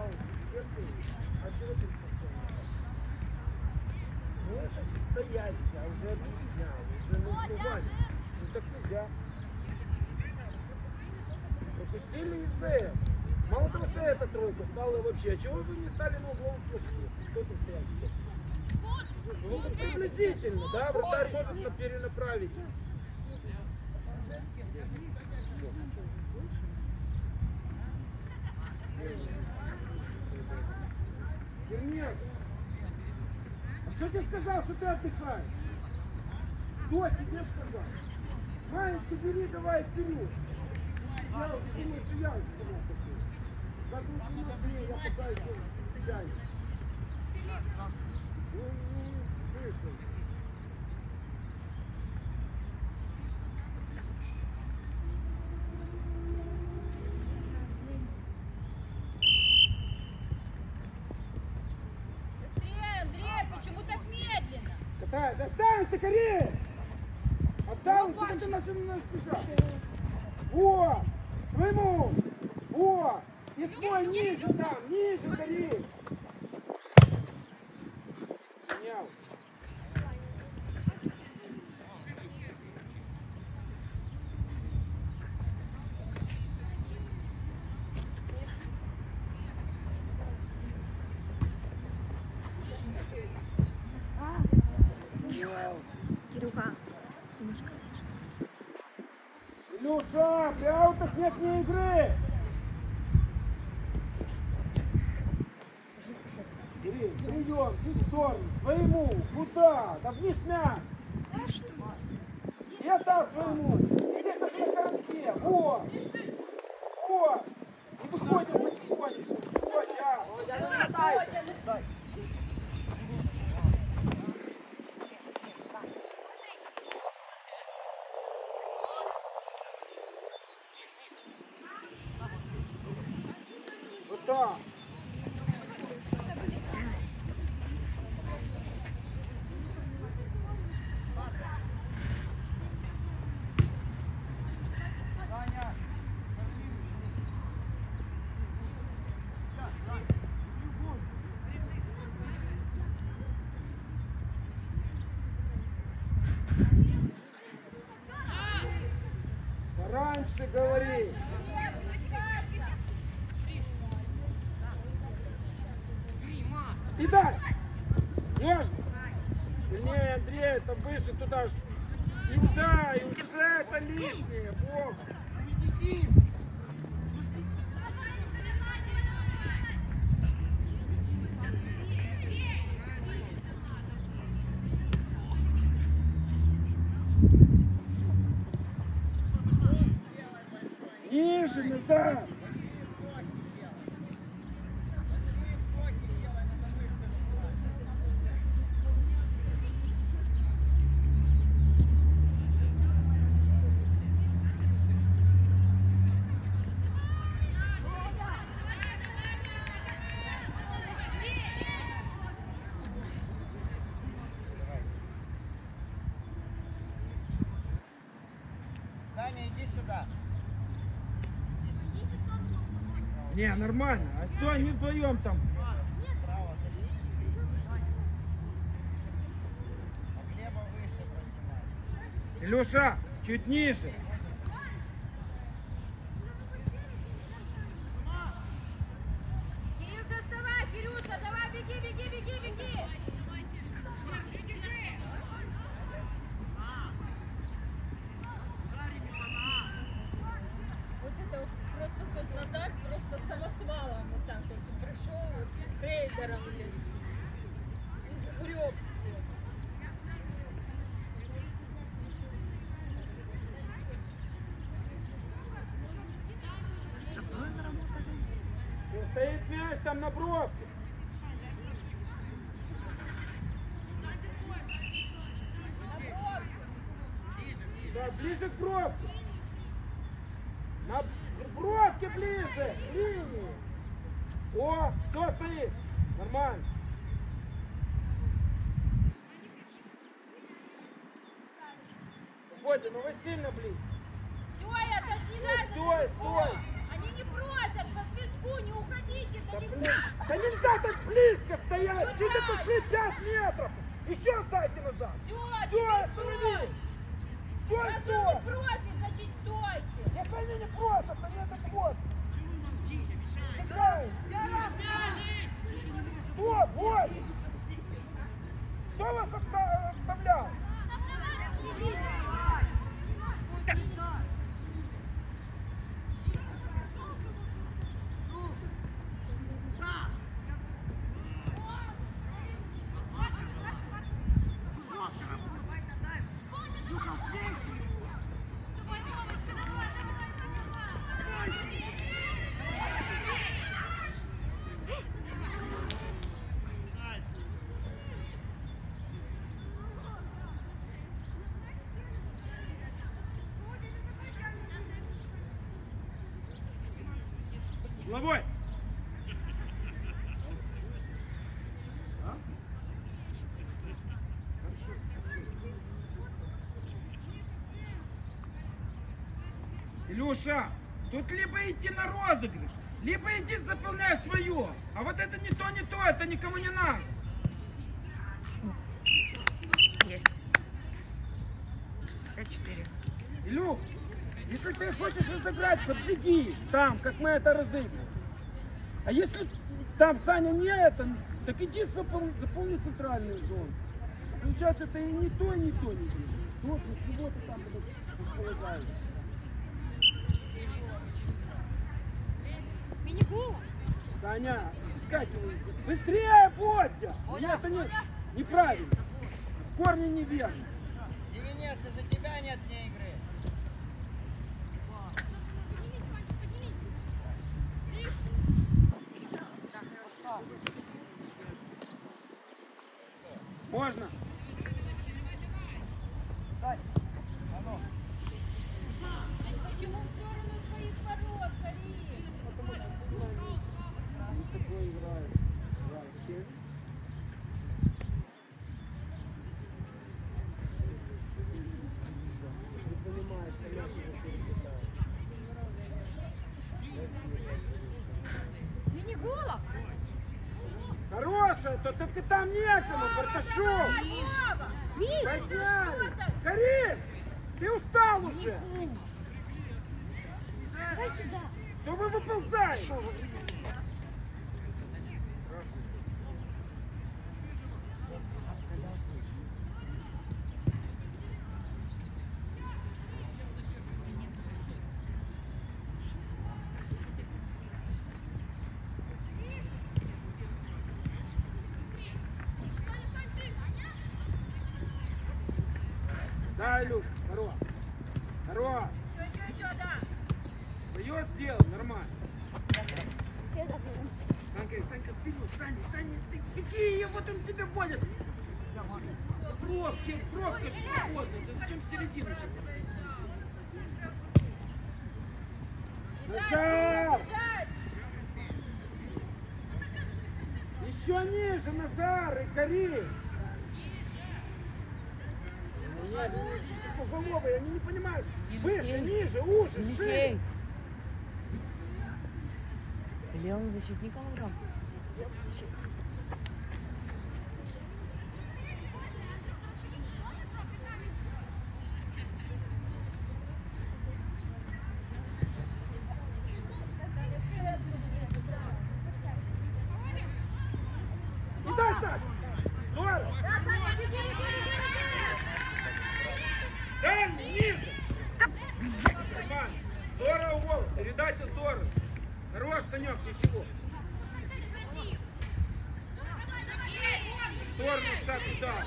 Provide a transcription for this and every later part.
пошел? Можешь стоять, я уже объяснял, уже успевали. Ну так нельзя. Пропустили из этого. Мало того, что эта тройка стала вообще. А чего вы не стали на площади? Кто там стоял? Кто? Ну, приблизительно, да? Вратарь может на- перенаправить. Чернец, а что тебе сказал, что ты отдыхаешь? Кто тебе сказал? Маечку бери, давай вперед. Я думаю, что я у тебя сошел. Как вы понимаете, я пытаюсь тянет. Ну, ну, вышел. Быстрее, Андрей, почему так медленно? Катай, достанься, скорее! Отдал, куда ты начал нас спешать? Во! Своему! Во! И свой ниже там, ниже, скорее! Понял? Понял. Кирюха, немножко. Илюша, при аутах нет ни игры! Бери, прием, в сторону, своему, куда? Да вниз мяч! И отдал своему! Иди к этой скорости, вот! Вот! Не выходим потихонечку, Котя! Володя, ну Вот так! Раньше говори! И дай! Нежно! Сильнее, Андрей, там выше туда. И дай, уже это лишнее, Бог! Неси! Ниже, назад! Даня, иди сюда. Не, нормально. А все, они вдвоем там. Илюша, чуть ниже. Кирюх, доставай, Кирюша, давай, беги, беги, беги, беги. Вот это вот просто тот назад просто самосвалом вот так вот пришел рейдером, блин. И Греб все. Стоит мяч там на бровке. Да, ближе к бровке. На бровке ближе, к линии. О, все стоит. Нормально. Бодя, ну вы сильно близко. Все, отожди нас. Стой, стой. Они не просят, по свистку не уходите Да, блин, да нельзя так близко стоять! Чуть отошли 5 метров! Еще сдайте назад! Все, останови! стой. Стой, он стой! не просит, значит стойте. Я они не просто, они этот вот! Играем! Стоп, вот! Кто вас оста- оставлял? Головой! А? Илюша, тут либо идти на розыгрыш, либо иди заполняй свое. А вот это не то, не то, это никому не надо. Есть. 5-4. Илюх, если разыграть, подбеги там, как мы это разыгрываем. А если там Саня не это, так иди запол- заполни центральную зону. Получается, это и не то, и не то не делаешь. Вот, ну чего ты там располагаешься? Мини-гол. Саня, вскакивай. Быстрее, Бодя! Нет, это не, неправильно. В корне неверно. Девинец, из-за тебя нет вне игры. Можно? Дай. А ну. Почему в сторону своих ворот, Карин? Потому что Светлана не с тобой играет. Жалко. Не понимаешь, что наши вот перелетают. Мини-гола. Хорошая, то только там некому, Карташов! Миш. Подняли! Карин! Ты устал уже! Давай сюда. Что вы выползаете? Да, Илюш, хорош. Хорош. Что, что, что, да? Твое сделал, нормально. Тебе забыл. Санька, Санька, вперед, Саня, Саня, ты какие вот он тебя водят? Пробки, пробка же свободная, Бежать! Еще ниже, Назар и ну, поголовые, они не понимают. Выше, ниже, уже, шире. Он защитником играл? И дай, Саш! Здорово! Да, Саня, беги, беги, беги, Дальний, ниже! Нормально. Здорово, Вова, передача здорово. Хорош, Санек, ничего. В сторону шаг туда.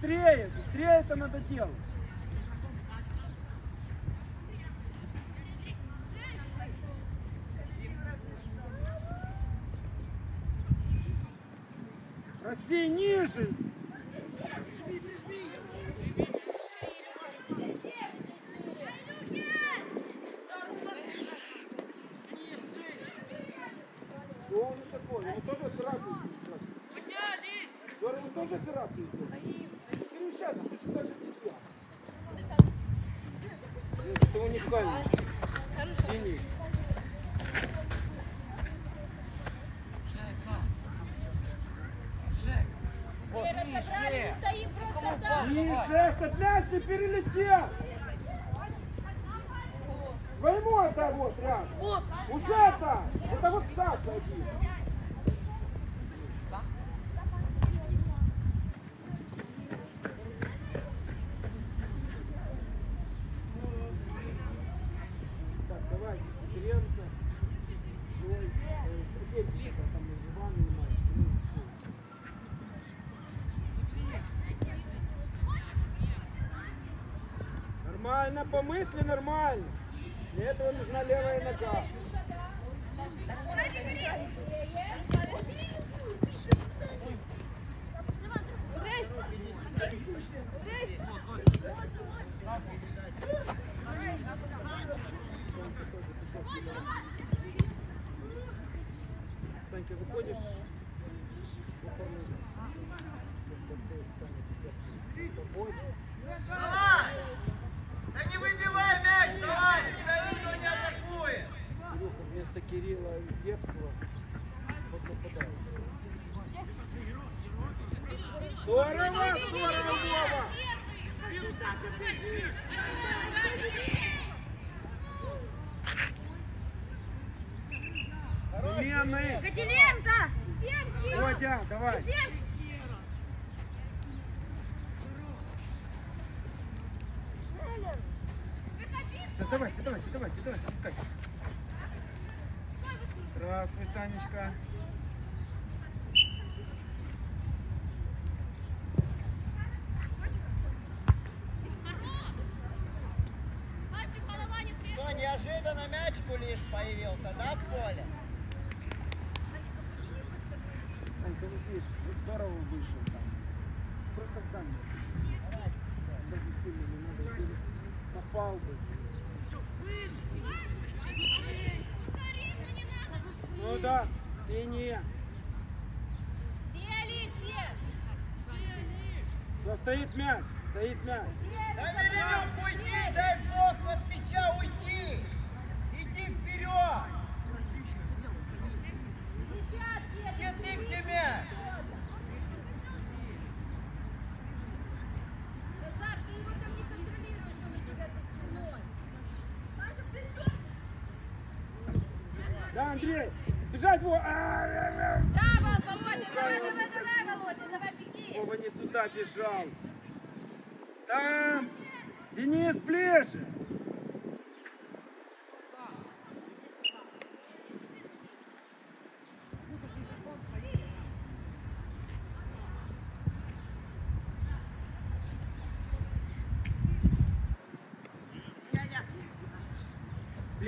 быстрее, быстрее это надо делать. Россия ниже, Ой, э, Сергей, типа, там Иван и мальчик. Ну, всё. Нормально, помысли нормально. Для этого нужна левая нога. Санька, выходишь ты, ты. Салай! Да не выбивай мяч, Салай! Тебя никто не атакует! Кирюха вместо Кирилла Издебского под нападающего. Здорово, здорово, Вова! Замены! Котеленко! Водя, давай! Да, давайте, давайте, давайте, давайте, искать. Здравствуй, Санечка. Что, неожиданно мяч кулиш появился, да, в поле? Здесь здорово вышел там. Просто в камеру. Даже не надо. Попал бы. Ну да, синие. Сели все. Все, стоит мяч, стоит мяч. Дай Велимек уйти, дай бог от мяча уйти! Иди вперед! Где ты, где мяч? Назар, ты его там не контролируешь, он у тебя за спиной. Да, Андрей, бежать его. А, Да, Вол- Володя, давай, давай, давай, Володя, давай беги. Вова не туда бежал. Там. Денис ближе.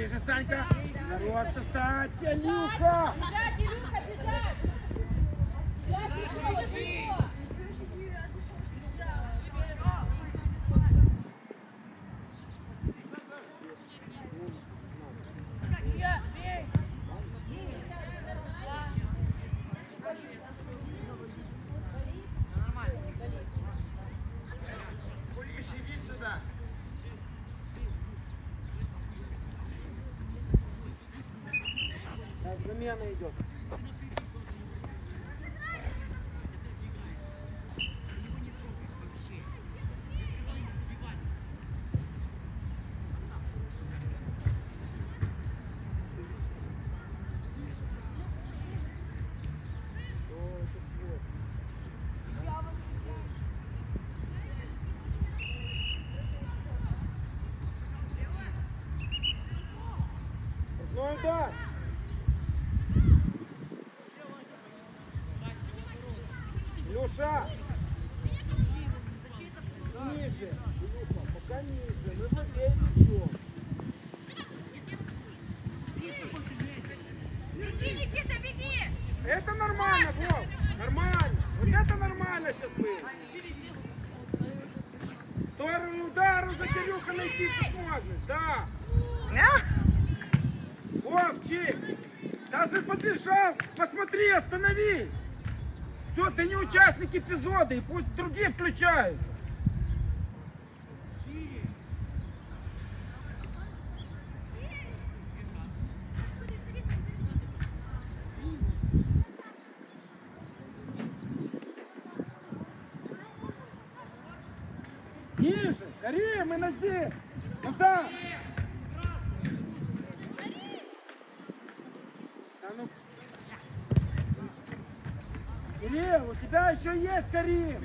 Ближе, Санька. Народ, встать, Анюха. Бежать, Илюха, бежать. Бежать, еще высоко. Идет. Что Сторону удара уже Кирюха найти возможность. Да. Вовчик. Даже подбежал. Посмотри, останови. Все, ты не участник эпизода, и пусть другие включаются. Ниже, Карим и Назир. Назад. Да ну. Кирилл, у тебя еще есть Карим.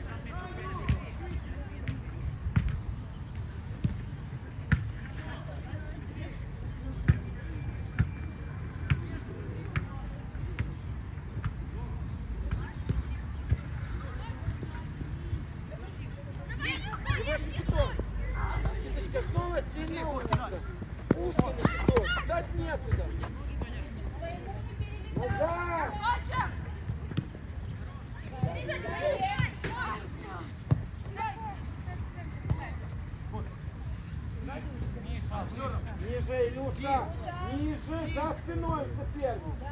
Ниже. Ниже, за спиной соперник.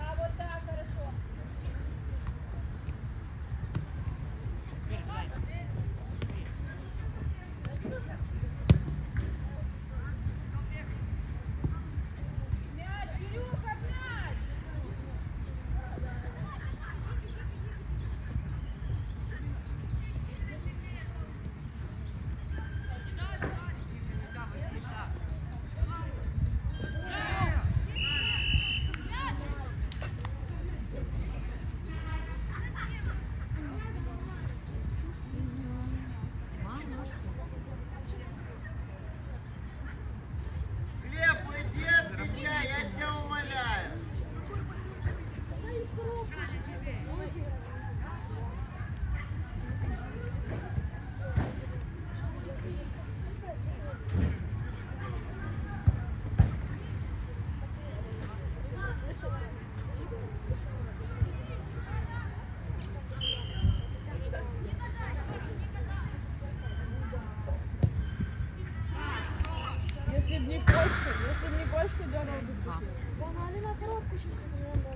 Если б не Костя, если б не Костя, дернул бы Погнали на коробку щось зробимо.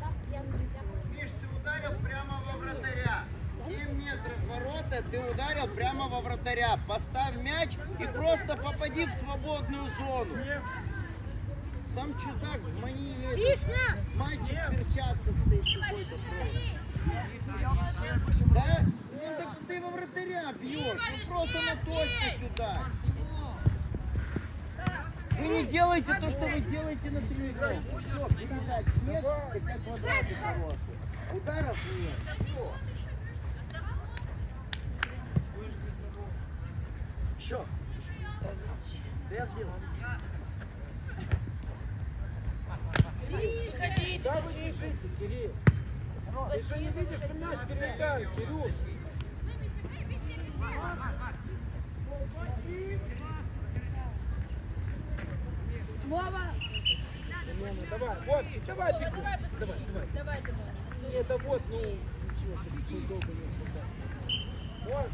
Так, я Миш, ты ударил прямо во вратаря. 7 метров ворота, ты ударил прямо во вратаря. Поставь мяч и просто попади в свободную зону. Там чудак в мани есть. Вишня! Мальчик в перчатках стоит. Да? Ну так ты во вратаря бьешь. Ну просто на точку сюда. Вы не делаете то, что вы делаете на тренировке. Все, передач нет, хотя квадраты хорошие. Ударов нет. Все. Еще. Да я сделал. Да вы держите, Кирилл. Ты же не видишь, что мяч перелетает, Кирюш. Вова! Лена, давай, Вовчик, давай, Вова, бегу. давай быстрее. Давай, давай. Давай, давай. Не, это вот, ну, ничего, чтобы мы долго не отступали. Вот.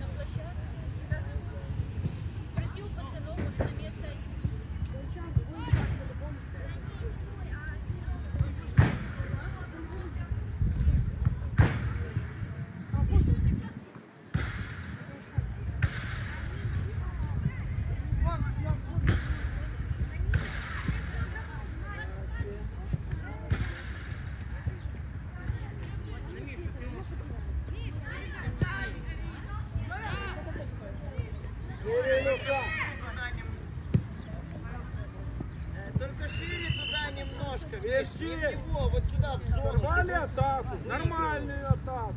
На площадке. Спроси у пацанов, может, на место атаку, нормальную атаку.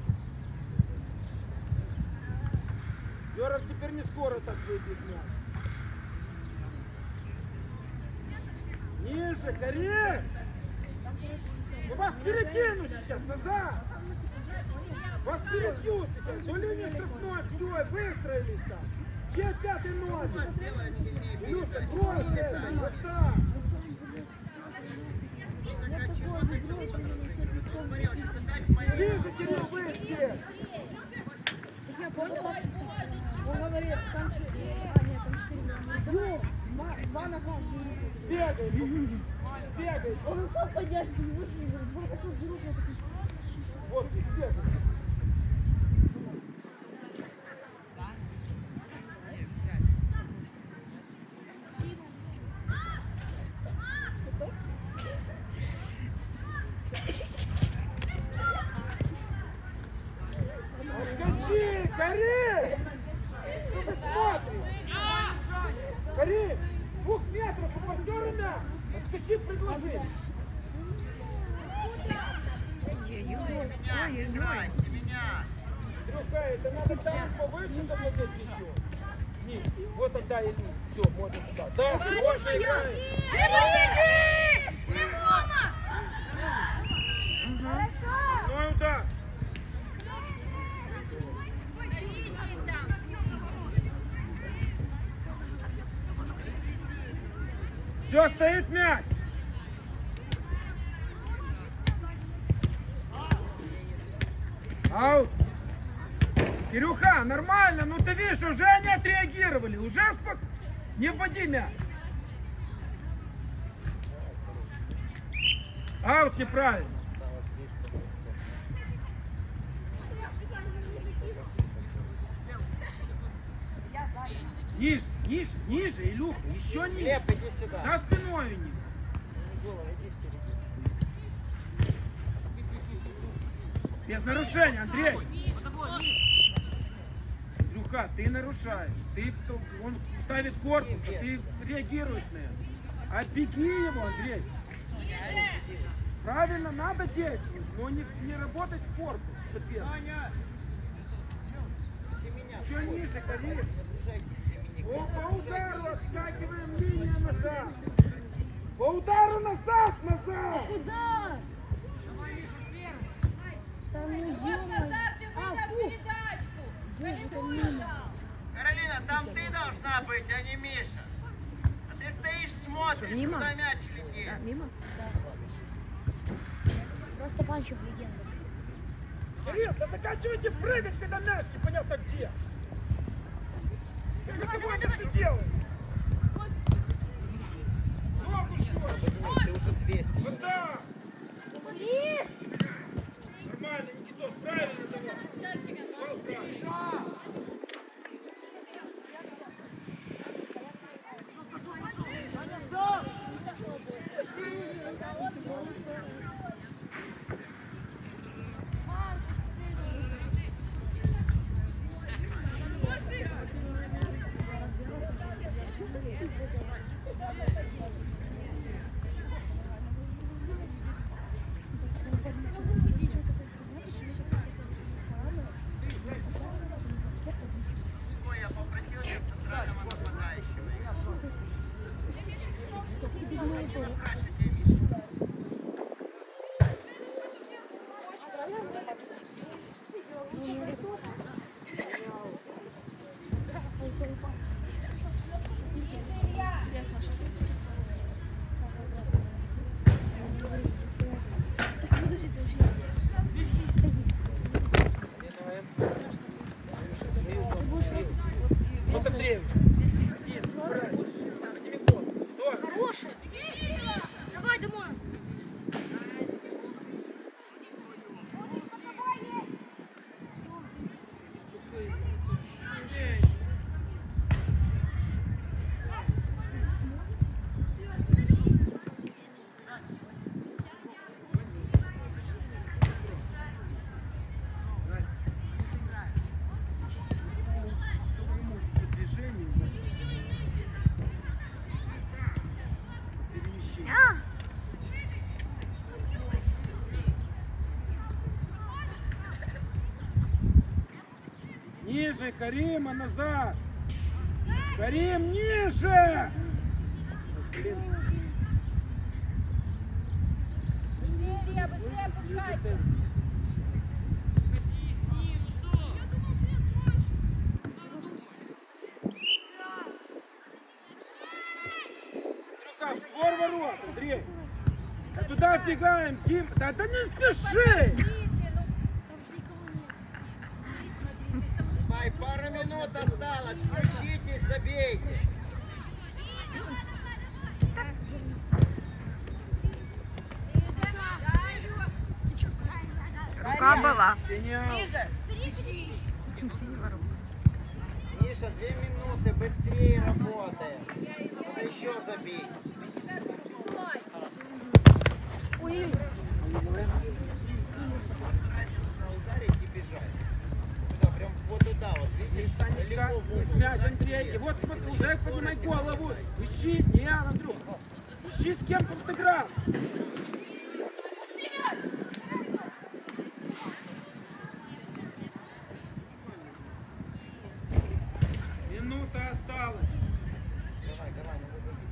Йоров теперь не скоро так выбьет мяч. Ниже, Карин! Ну вас перекинут сейчас, назад! Вас перебьют сейчас, до линии штрафной, все, выстроились там. Чья пятый сильнее Илюша, просто, вот так. Только а чего ты говоришь? Смотри, он сейчас опять в мою Ближе, Кирилл, близко. Я как он говорит, там четыре. А, нет, там четыре. Ё, ма- два на каждую. Бегай, бегай. Он сам поднялся, не вышел, два на каждую руку. Вот, бегай. Все, стоит мяч. Аут. Кирюха, нормально, ну ты видишь, уже они отреагировали, уже спок... Не вводи мяч. Аут неправильно. Ниже, ниже, ниже, Илюха, еще ниже. Глеб, иди сюда. За спиной у них. Без нарушения, Андрей. Люха, ты нарушаешь. Ты, он ставит корпус, а ты реагируешь на это. Оббеги его, Андрей. Правильно, надо действовать, но не, не работать в корпус соперника. Еще ниже, Карин. По удару отскакиваем линия назад. По удару назад, назад. Куда? Там ну ё-моё. А, фу. Боже, там мимо. Каролина, там ты должна быть, а не Миша. А ты стоишь, смотришь, мимо? куда мяч летит. Мимо? Просто Панчев легенда. Кирилл, да заканчивайте прыгать, когда мяч непонятно где. Как это можно это делать? Ногу что? Ты уже 200. Вот Ниже, Карима, назад! Карим, ниже! Блин. В створ ворот, Андрей! А тут Куда отбегаем, Тим? Да, да не спеши! Была. Синял. Миша, две минуты, быстрее работаем. Надо еще забить. Ударить и бежать. Туда, прям вот туда, вот видишь, Санечка, далеко в пусть угол. мяч, Андрей. И вот смотри, уже поднимай голову. Ищи, не я, Андрюх. Ищи с кем тут играл. Минута осталась. Давай, давай, надо забить.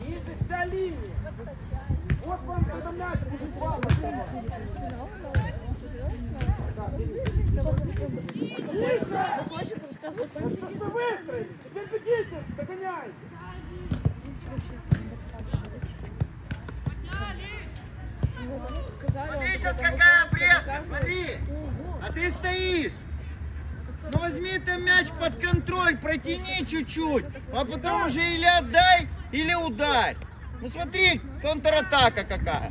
Ниже вся линия. Вот вам когда мяч. упал. Ну, хочет рассказывать, ты выстроили? Теперь бегите. Смотри, сейчас какая обрезка, смотри. А ты стоишь. Ну возьми ты мяч под контроль, протяни чуть-чуть, а потом уже или отдай, или ударь. Ну смотри, контратака какая.